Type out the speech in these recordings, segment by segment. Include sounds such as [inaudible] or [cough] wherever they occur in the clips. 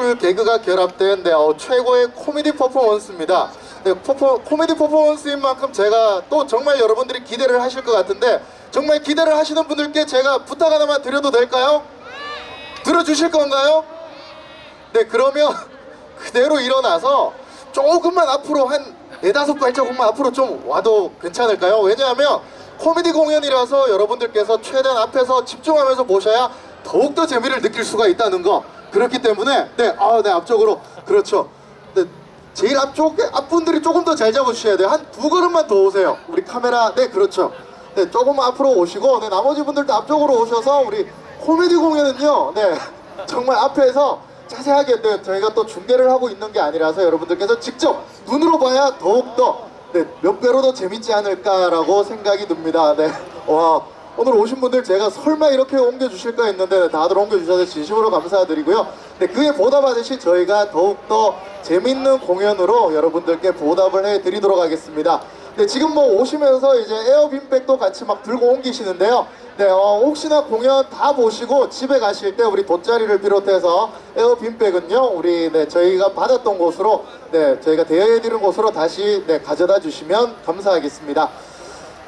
마술 개그가 결합된 네, 어, 최고의 코미디 퍼포먼스입니다. 네, 퍼포, 코미디 퍼포먼스인 만큼 제가 또 정말 여러분들이 기대를 하실 것 같은데 정말 기대를 하시는 분들께 제가 부탁 하나만 드려도 될까요? 들어주실 건가요? 네, 그러면 [laughs] 그대로 일어나서 조금만 앞으로 한 네다섯 발자국만 앞으로 좀 와도 괜찮을까요? 왜냐하면 코미디 공연이라서 여러분들께서 최대한 앞에서 집중하면서 보셔야 더욱더 재미를 느낄 수가 있다는 거 그렇기 때문에 네, 아, 네 앞쪽으로 그렇죠. 네, 제일 앞쪽에 앞분들이 조금 더 잘 잡아주셔야 돼요. 한 두 걸음만 더 오세요. 우리 카메라 네 그렇죠. 네 조금 앞으로 오시고 네 나머지 분들도 앞쪽으로 오셔서 우리 코미디 공연은요. 네 정말 앞에서 자세하게 네, 저희가 또 중계를 하고 있는 게 아니라서 여러분들께서 직접 눈으로 봐야 더욱더 네, 몇 배로 더 재밌지 않을까라고 생각이 듭니다. 네. 와, 오늘 오신 분들 제가 설마 이렇게 옮겨주실까 했는데 다들 옮겨주셔서 진심으로 감사드리고요. 네, 그에 보답하듯이 저희가 더욱더 재밌는 공연으로 여러분들께 보답을 해드리도록 하겠습니다. 네, 지금 뭐 오시면서 이제 에어빈백도 같이 막 들고 옮기시는데요. 네, 어, 혹시나 공연 다 보시고 집에 가실 때 우리 돗자리를 비롯해서 에어빈백은요, 우리 네, 저희가 받았던 곳으로, 네, 저희가 대여해드린 곳으로 다시 네, 가져다 주시면 감사하겠습니다.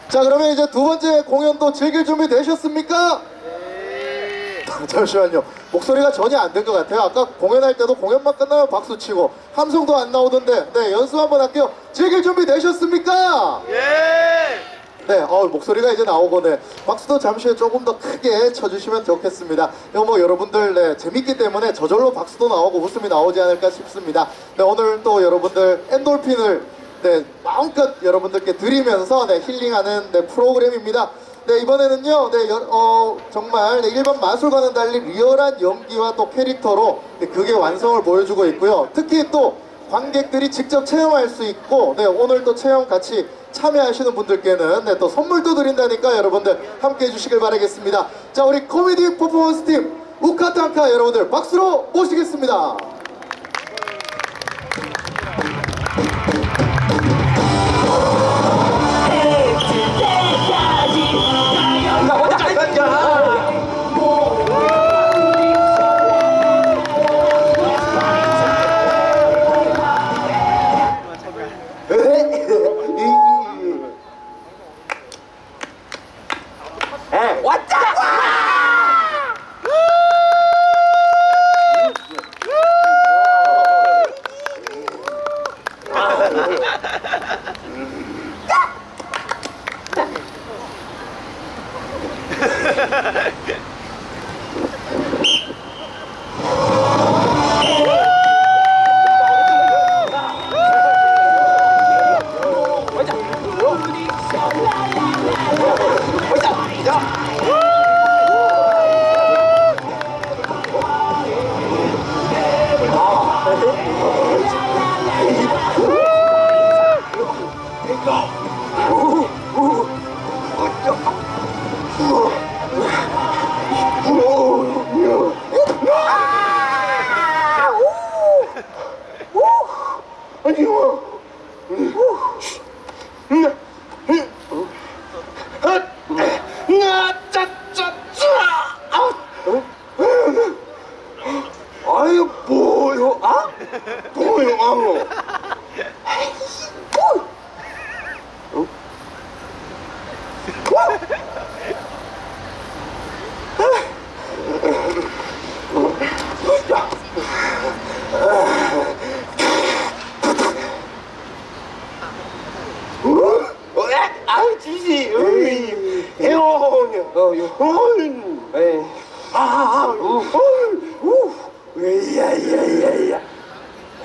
자, 그러면 이제 두 번째 공연도 즐길 준비 되셨습니까? [laughs] 잠시만요. 목소리가 전혀 안 된 것 같아요. 아까 공연할 때도 공연만 끝나면 박수 치고 함성도 안 나오던데, 네, 연습 한번 할게요. 즐길 준비 되셨습니까? 네, 어, 목소리가 이제 나오고, 네. 박수도 잠시 후에 조금 더 크게 쳐주시면 좋겠습니다. 이거 뭐 여러분들, 네, 재밌기 때문에 저절로 박수도 나오고 웃음이 나오지 않을까 싶습니다. 네, 오늘 또 여러분들 엔돌핀을, 네, 마음껏 여러분들께 드리면서, 네, 힐링하는, 네, 프로그램입니다. 네, 이번에는요, 네, 여- 어, 정말 네, 일반 마술과는 달리 리얼한 연기와 또 캐릭터로 네, 그게 완성을 보여주고 있고요. 특히 또 관객들이 직접 체험할 수 있고 네, 오늘 또 체험 같이 참여하시는 분들께는 네, 또 선물도 드린다니까 여러분들 함께 해주시길 바라겠습니다. 자 우리 코미디 퍼포먼스 팀 우카탄카 여러분들 박수로 모시겠습니다.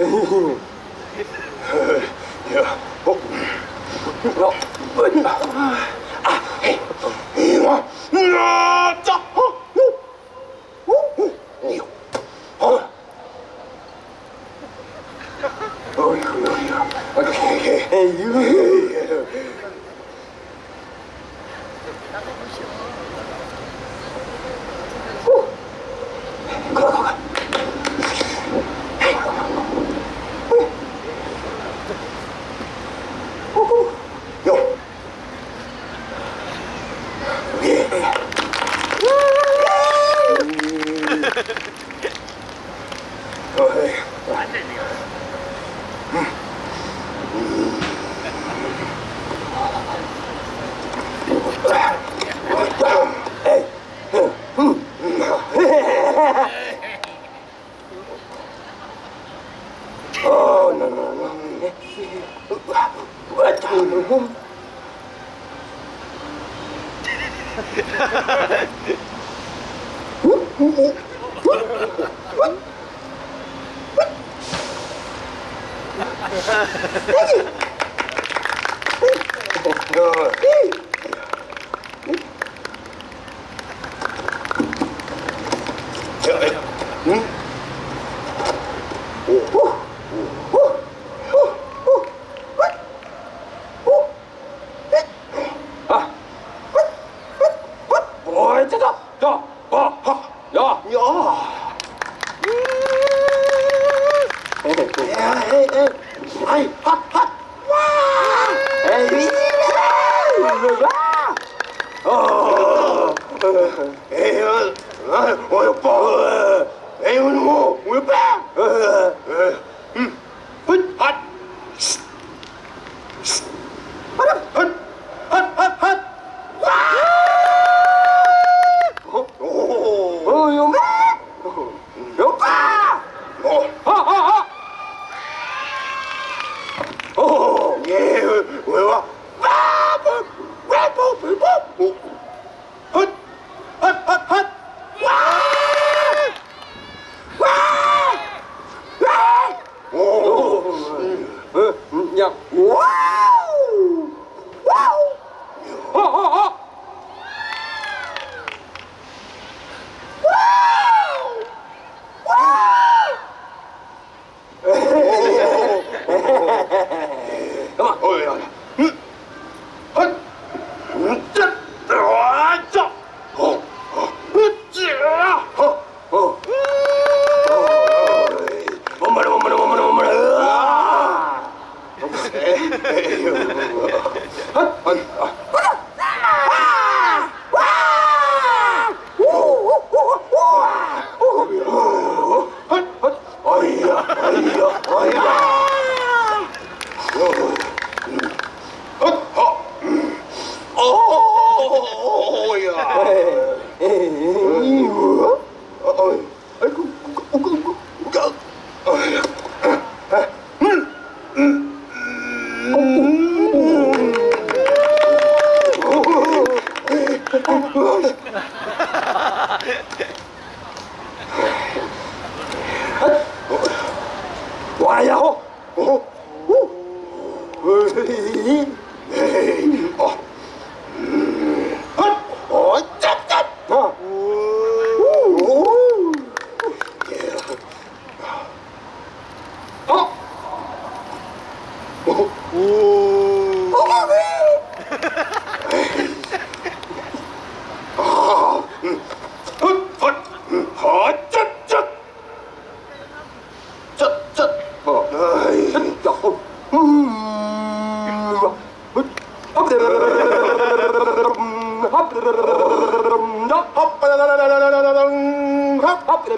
어, 어, 아, 어, 어, 어, 어. 어이구, 어이구, 에이 哎哎哎哎哈哈哇哎呀啊哎呀哎呀我要爆了哎呀我的妈我要爆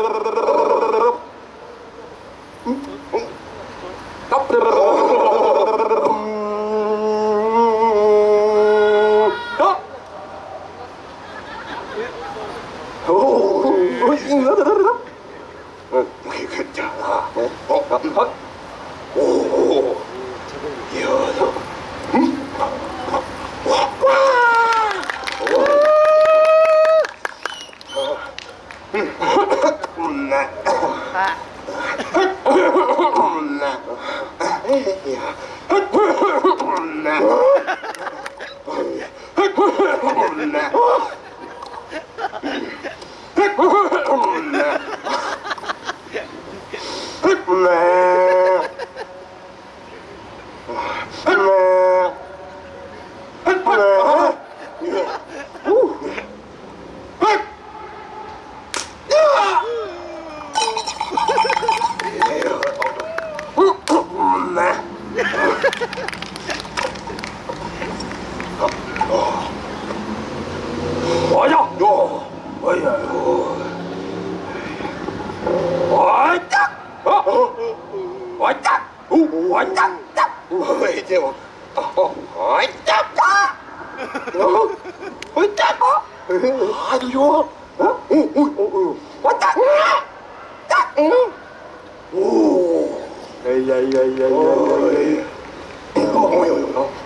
どう?哎呀呀呀呀！哎，哦，朋友。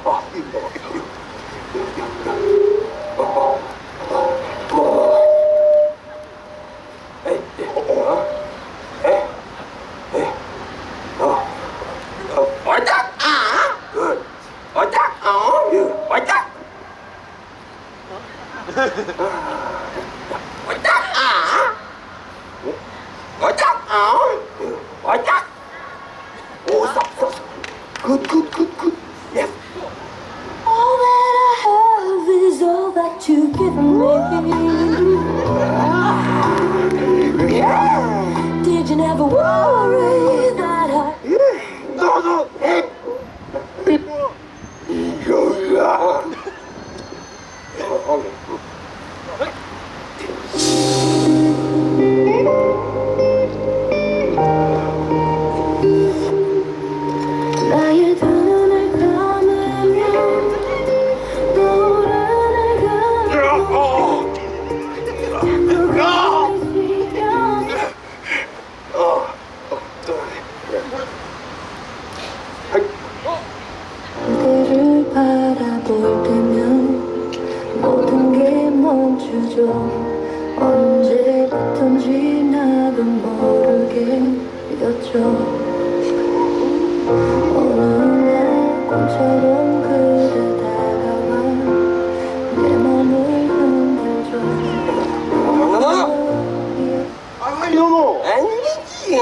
아니지.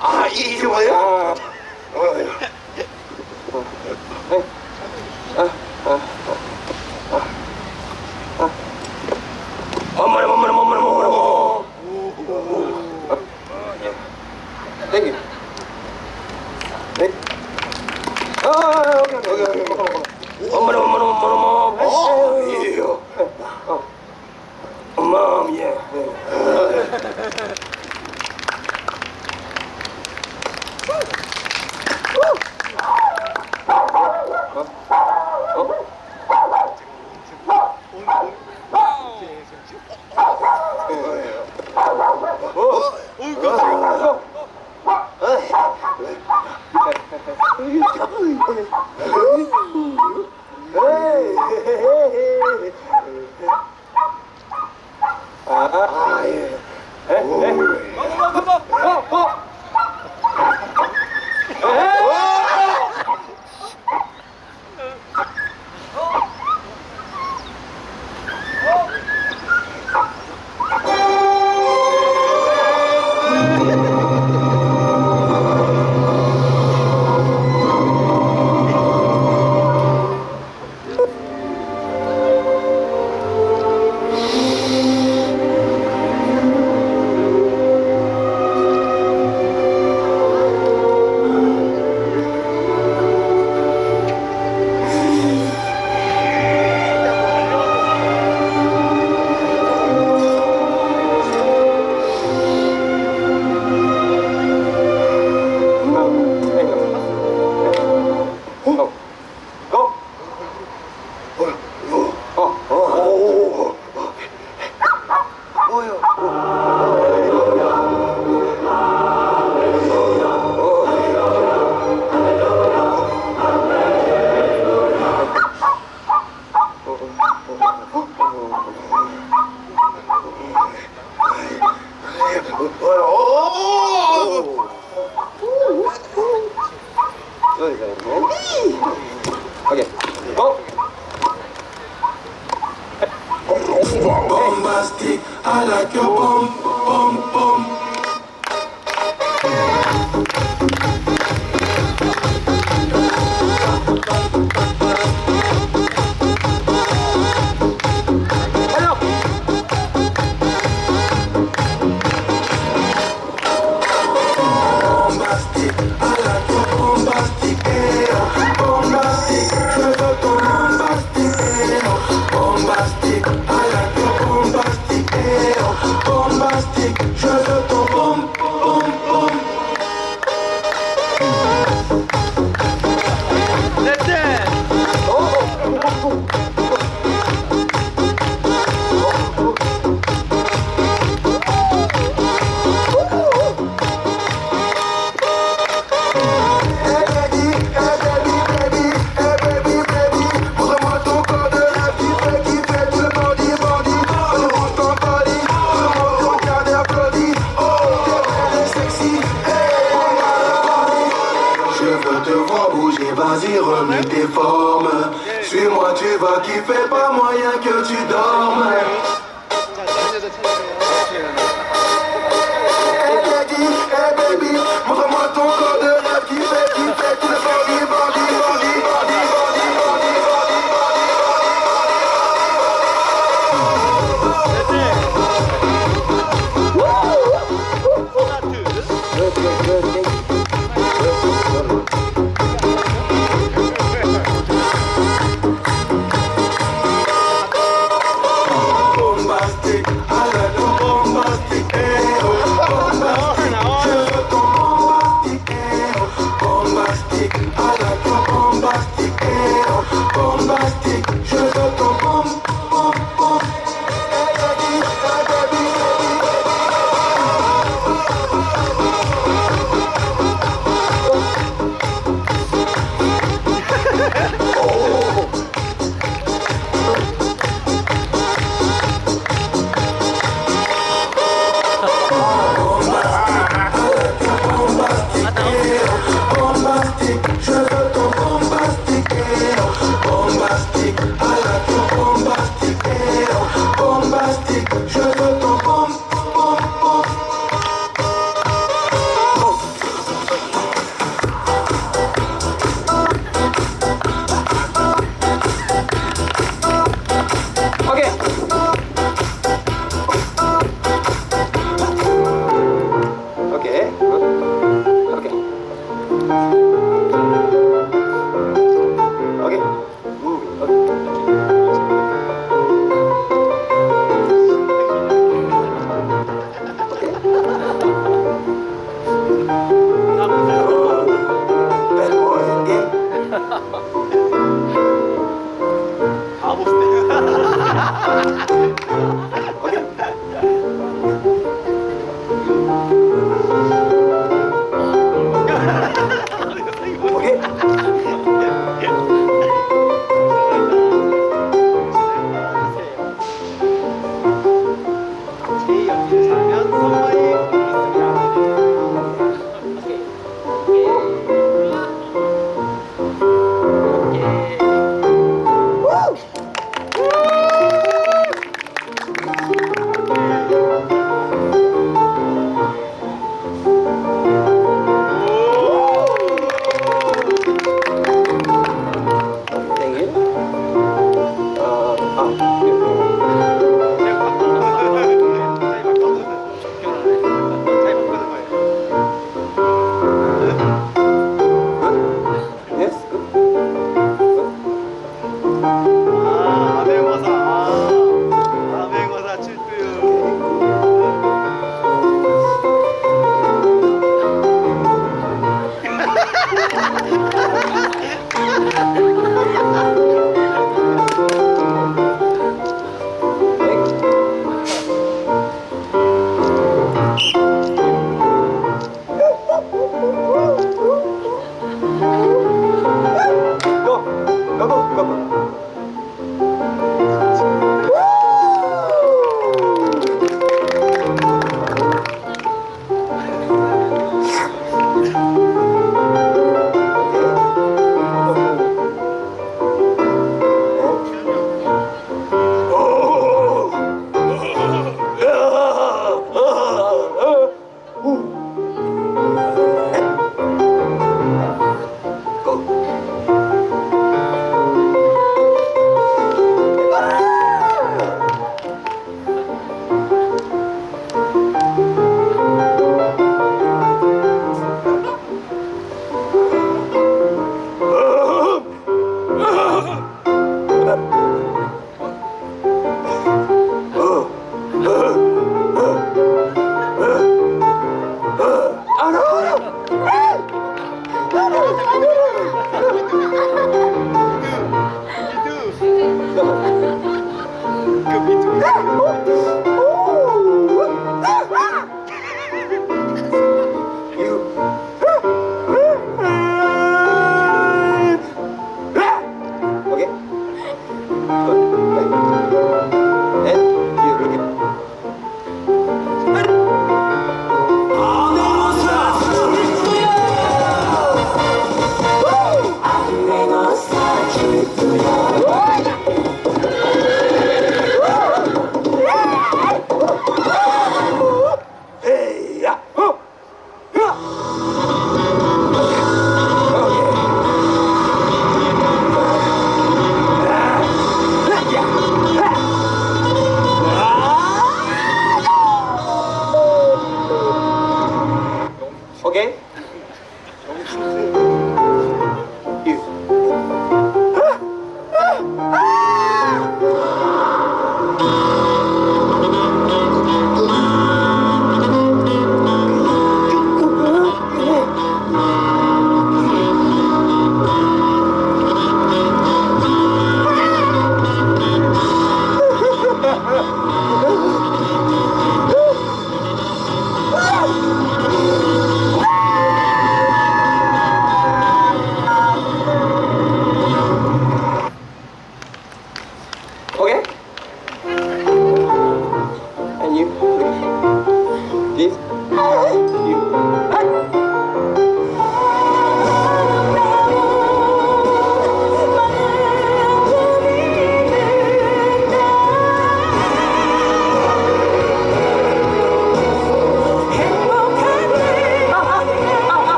아, 이리 와요? 아. 어.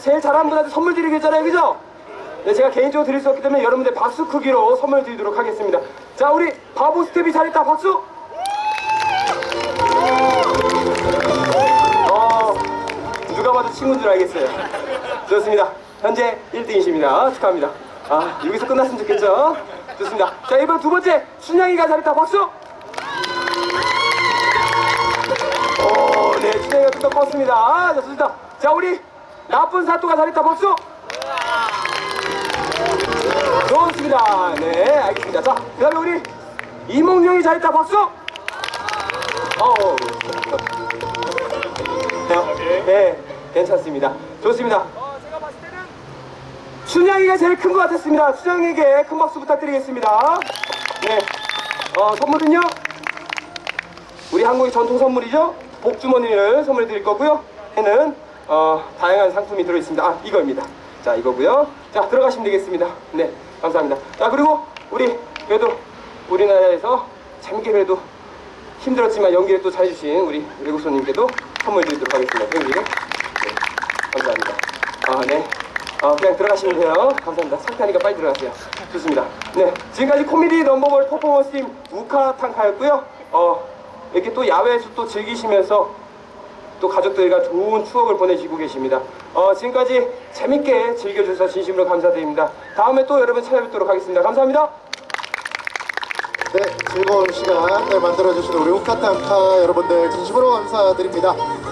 제일 잘하는 분한테 선물 드리겠잖아요. 그죠? 네, 제가 개인적으로 드릴 수 없기 때문에 여러분들 박수 크기로 선물 드리도록 하겠습니다. 자, 우리 바보 스텝이 잘했다. 박수! 어, 누가 봐도 친구인 줄 알겠어요. 좋습니다. 현재 1등이십니다. 축하합니다. 아, 여기서 끝났으면 좋겠죠? 좋습니다. 자, 이번 두 번째, 순양이가 잘했다. 박수! 오, 네, 진행이 좀더 컸습니다. 아, 좋습니다. 자, 우리 나쁜 사또가 잘했다. 박수! 좋습니다. 네, 알겠습니다. 자, 그 다음에 우리 이몽룡이 잘했다. 박수! 어, 네, 네, 괜찮습니다. 좋습니다. 춘향이가 제일 큰 것 같았습니다. 춘향에게 큰 박수 부탁드리겠습니다. 네, 어, 선물은요? 우리 한국의 전통 선물이죠. 복주머니를 선물 드릴 거고요. 얘는 어, 다양한 상품이 들어 있습니다. 아 이거입니다. 자 이거고요. 자 들어가시면 되겠습니다. 네 감사합니다. 자 그리고 우리 그래도 우리나라에서 재밌게 그래도 힘들었지만 연기를 또 잘해주신 우리 외국 손님께도 선물 드리도록 하겠습니다. 배우님. 네, 감사합니다. 아 네. 어, 그냥 들어가시면 돼요. 감사합니다. 상쾌하니까 빨리 들어가세요. 좋습니다. 네, 지금까지 코미디 넘버원 퍼포먼스 팀 우카탕카였고요. 어, 이렇게 또 야외에서 또 즐기시면서 또 가족들과 좋은 추억을 보내시고 계십니다. 어, 지금까지 재밌게 즐겨주셔서 진심으로 감사드립니다. 다음에 또 여러분 찾아뵙도록 하겠습니다. 감사합니다. 네, 즐거운 시간 만들어주신 우리 우카탄카 여러분들 진심으로 감사드립니다.